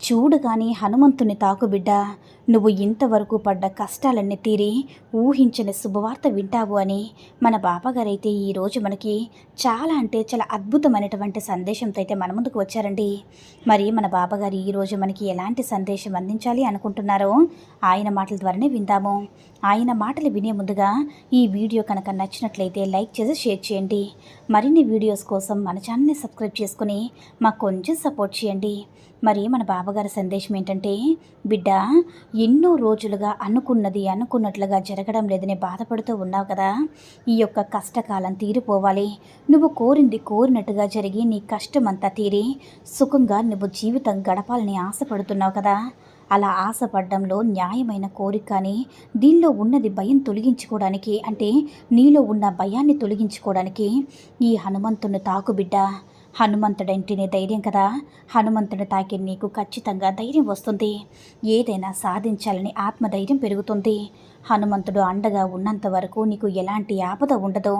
చూడు కానీ హనుమంతుని తాకు బిడ్డ నువ్వు ఇంతవరకు పడ్డ కష్టాలన్నీ తీరి ఊహించని శుభవార్త వింటావు అని మన బాబాగారైతే ఈరోజు మనకి చాలా అంటే చాలా అద్భుతమైనటువంటి సందేశంతో అయితే మన ముందుకు వచ్చారండి. మరి మన బాబాగారు ఈరోజు మనకి ఎలాంటి సందేశం అందించాలి అనుకుంటున్నారో ఆయన మాటల ద్వారానే విందాము. ఆయన మాటలు వినే ముందుగా ఈ వీడియో కనుక నచ్చినట్లయితే లైక్ చేసి షేర్ చేయండి. మరిన్ని వీడియోస్ కోసం మన ఛానల్ని సబ్స్క్రైబ్ చేసుకుని మాకు కొంచెం సపోర్ట్ చేయండి. మరి మన బావగారి సందేశం ఏంటంటే బిడ్డ ఎన్నో రోజులుగా అనుకున్నది అనుకున్నట్లుగా జరగడం లేదని బాధపడుతూ ఉన్నావు కదా. ఈ యొక్క కష్టకాలం తీరిపోవాలి. నువ్వు కోరింది కోరినట్టుగా జరిగి నీ కష్టమంతా తీరి సుఖంగా నువ్వు జీవితం గడపాలని ఆశపడుతున్నావు కదా. అలా ఆశపడడంలో న్యాయమైన కోరిక కానీ దీనిలో ఉన్నది భయం తొలగించుకోవడానికి అంటే నీలో ఉన్న భయాన్ని తొలగించుకోవడానికి ఈ హనుమంతుని తాకు బిడ్డ. హనుమంతుడంటేనే ధైర్యం కదా. హనుమంతుడు తాకి నీకు ఖచ్చితంగా ధైర్యం వస్తుంది. ఏదైనా సాధించాలని ఆత్మధైర్యం పెరుగుతుంది. హనుమంతుడు అండగా ఉన్నంత వరకు నీకు ఎలాంటి ఆపద ఉండదు.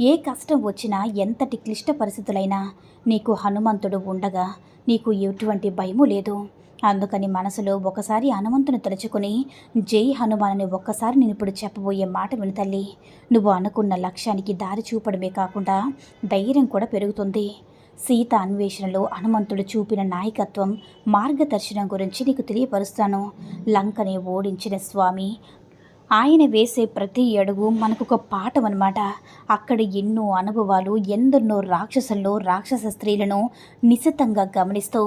ఏ కష్టం వచ్చినా ఎంతటి క్లిష్ట పరిస్థితులైనా నీకు హనుమంతుడు ఉండగా నీకు ఎటువంటి భయము లేదు. అందుకని మనసులో ఒకసారి హనుమంతుని తలుచుకుని జై హనుమానని ఒక్కసారి నేను ఇప్పుడు చెప్పబోయే మాట విను తల్లి. నువ్వు అనుకున్న లక్ష్యానికి దారి చూపడమే కాకుండా ధైర్యం కూడా పెరుగుతుంది. సీత అన్వేషణలో హనుమంతుడు చూపిన నాయకత్వం మార్గదర్శనం గురించి నీకు తెలియపరుస్తాను. లంకని ఓడించిన స్వామి ఆయన వేసే ప్రతి అడుగు మనకు ఒక పాఠం అనమాట అక్కడ ఎన్నో అనుభవాలు ఎందరినో రాక్షసులను రాక్షస స్త్రీలను నిశితంగా గమనిస్తూ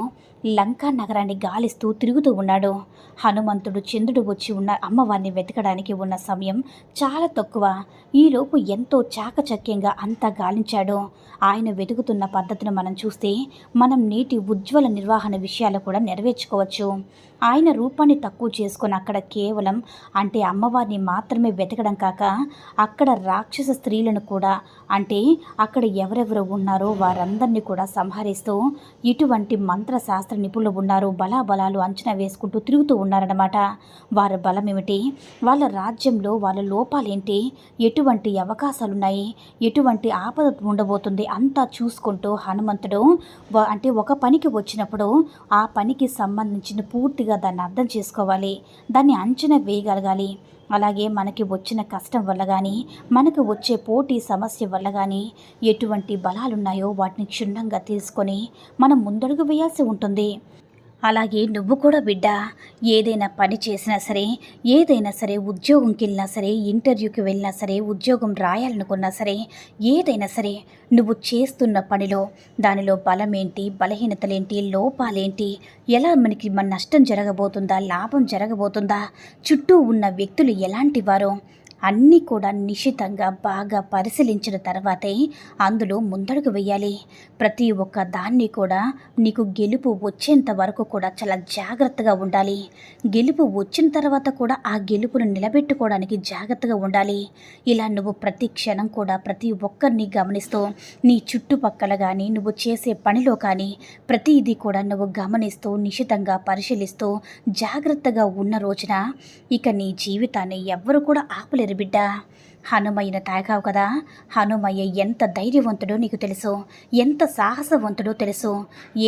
లంకా నగరాన్ని గాలిస్తూ తిరుగుతూ ఉన్నాడు. హనుమంతుడు చంద్రుడు వచ్చి ఉన్న అమ్మవారిని వెతకడానికి ఉన్న సమయం చాలా తక్కువ. ఈలోపు ఎంతో చాకచక్యంగా అంతా గాలించాడు. ఆయన వెతుకుతున్న పద్ధతిని మనం చూస్తే మనం నీటి ఉజ్వల నిర్వహణ విషయాలు కూడా నెరవేర్చుకోవచ్చు. ఆయన రూపాన్ని తక్కువ చేసుకొని అక్కడ కేవలం అంటే అమ్మవారిని మాత్రమే వెతకడం కాక అక్కడ రాక్షస స్త్రీలను కూడా అంటే అక్కడ ఎవరెవరు ఉన్నారో వారందరినీ కూడా సంహరిస్తూ ఇటువంటి మంత్రశాస్త్ర నిపుణులు ఉన్నారు. బలాబలాలు అంచనా వేసుకుంటూ తిరుగుతూ ఉన్నారన్నమాట. వారి బలం ఏమిటి? వాళ్ళ రాజ్యంలో వాళ్ళ లోపాలేంటి? ఎటువంటి అవకాశాలున్నాయి? ఎటువంటి ఆపద ఉండబోతుంది? అంతా చూసుకుంటూ హనుమంతుడు అంటే ఒక పనికి వచ్చినప్పుడు ఆ పనికి సంబంధించిన పూర్తిగా దాన్ని అర్థం చేసుకోవాలి. దాన్ని అంచనా వేయగలగాలి. అలాగే మనకి వచ్చిన కష్టం వల్ల కానీ మనకు వచ్చే పోటీ సమస్య వల్ల కానీ ఎటువంటి బలాలున్నాయో వాటిని క్షుణ్ణంగా తీసుకొని మనం ముందడుగు వేయాల్సి ఉంటుంది. అలాగే నువ్వు కూడా బిడ్డ ఏదైనా పని చేసినా సరే ఏదైనా సరే ఉద్యోగంకి వెళ్ళినా సరే ఇంటర్వ్యూకి వెళ్ళినా సరే ఉద్యోగం రాయాలనుకున్నా సరే ఏదైనా సరే నువ్వు చేస్తున్న పనిలో దానిలో బలమేంటి బలహీనతలేంటి లోపాలేంటి ఎలా మనకి మన నష్టం జరగబోతుందా లాభం జరగబోతుందా చుట్టూ ఉన్న వ్యక్తులు ఎలాంటి వారో అన్నీ కూడా నిశితంగా బాగా పరిశీలించిన తర్వాతే అందులో ముందడుగు వేయాలి. ప్రతి ఒక్క దాన్ని కూడా నీకు గెలుపు వచ్చేంత వరకు కూడా చాలా జాగ్రత్తగా ఉండాలి. గెలుపు వచ్చిన తర్వాత కూడా ఆ గెలుపును నిలబెట్టుకోవడానికి జాగ్రత్తగా ఉండాలి. ఇలా నువ్వు ప్రతి క్షణం కూడా ప్రతి ఒక్కరిని గమనిస్తూ నీ చుట్టుపక్కల కానీ నువ్వు చేసే పనిలో కానీ ప్రతిదీ కూడా నువ్వు గమనిస్తూ నిశితంగా పరిశీలిస్తూ జాగ్రత్తగా ఉన్న రోజున ఇక నీ జీవితాన్ని ఎవ్వరు కూడా ఆపలేరు. బిడ్డ హనుమయ్యను తాగావు కదా. హనుమయ్య ఎంత ధైర్యవంతుడో నీకు తెలుసు. ఎంత సాహసవంతుడో తెలుసు.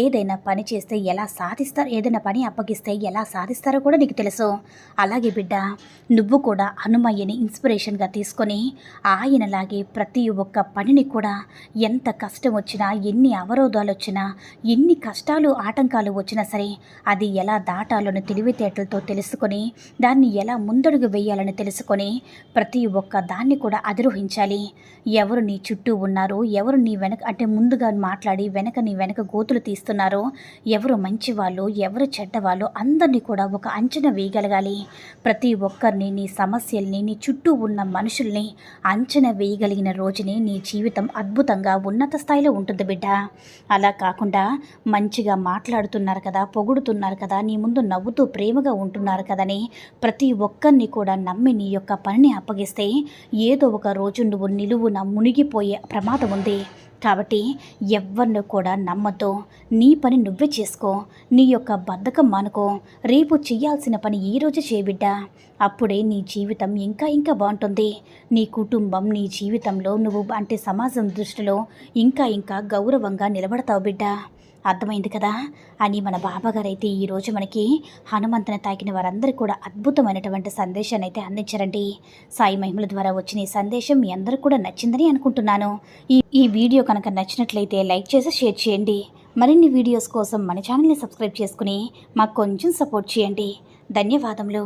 ఏదైనా పని చేస్తే ఎలా సాధిస్తారు? ఏదైనా పని అప్పగిస్తే ఎలా సాధిస్తారో కూడా నీకు తెలుసు. అలాగే బిడ్డ నువ్వు కూడా హనుమయ్యని ఇన్స్పిరేషన్గా తీసుకొని ఆయనలాగే ప్రతి ఒక్క పనిని కూడా ఎంత కష్టం వచ్చినా ఎన్ని అవరోధాలు వచ్చినా ఎన్ని కష్టాలు ఆటంకాలు వచ్చినా సరే అది ఎలా దాటాలని తెలివితేటలతో తెలుసుకొని దాన్ని ఎలా ముందడుగు వేయాలని తెలుసుకొని ప్రతి ఒక్క దాని దాన్ని కూడా అధిరోహించాలి. ఎవరు నీ చుట్టూ ఉన్నారో ఎవరు నీ వెనక అంటే ముందుగా మాట్లాడి వెనక నీ వెనక గోతులు తీస్తున్నారో ఎవరు మంచివాళ్ళు ఎవరు చెడ్డవాళ్ళు అందరినీ కూడా ఒక అంచనా వేయగలగాలి. ప్రతి ఒక్కరిని నీ సమస్యల్ని నీ చుట్టూ ఉన్న మనుషుల్ని అంచనా వేయగలిగిన రోజునే నీ జీవితం అద్భుతంగా ఉన్నత స్థాయిలో ఉంటుంది బిడ్డ. అలా కాకుండా మంచిగా మాట్లాడుతున్నారు కదా పొగుడుతున్నారు కదా నీ ముందు నవ్వుతూ ప్రేమగా ఉంటున్నారు కదని ప్రతి ఒక్కరిని కూడా నమ్మి నీ యొక్క పనిని అప్పగిస్తే ఏదో ఒక రోజు నువ్వు నిలువున మునిగిపోయే ప్రమాదం ఉంది. కాబట్టి ఎవరిని కూడా నమ్మద్దు. నీ పని నువ్వే చేసుకో. నీ యొక్క బద్ధకం మానుకో. రేపు చేయాల్సిన పని ఈ రోజు చేయబిడ్డా అప్పుడే నీ జీవితం ఇంకా ఇంకా బాగుంటుంది. నీ కుటుంబం నీ జీవితంలో నువ్వు అంటే సమాజం దృష్టిలో ఇంకా ఇంకా గౌరవంగా నిలబడతావు బిడ్డా. అర్థమైంది కదా? అని మన బాబాగారు అయితే ఈరోజు మనకి హనుమంతుని తాకిన వారందరికీ కూడా అద్భుతమైనటువంటి సందేశాన్ని అయితే అందించారండి. సాయి మహిమల ద్వారా వచ్చిన ఈ సందేశం మీ అందరికి కూడా నచ్చిందని అనుకుంటున్నాను. ఈ ఈ వీడియో కనుక నచ్చినట్లయితే లైక్ చేసి షేర్ చేయండి. మరిన్ని వీడియోస్ కోసం మన ఛానల్ని సబ్స్క్రైబ్ చేసుకుని మాకు కొంచెం సపోర్ట్ చేయండి. ధన్యవాదములు.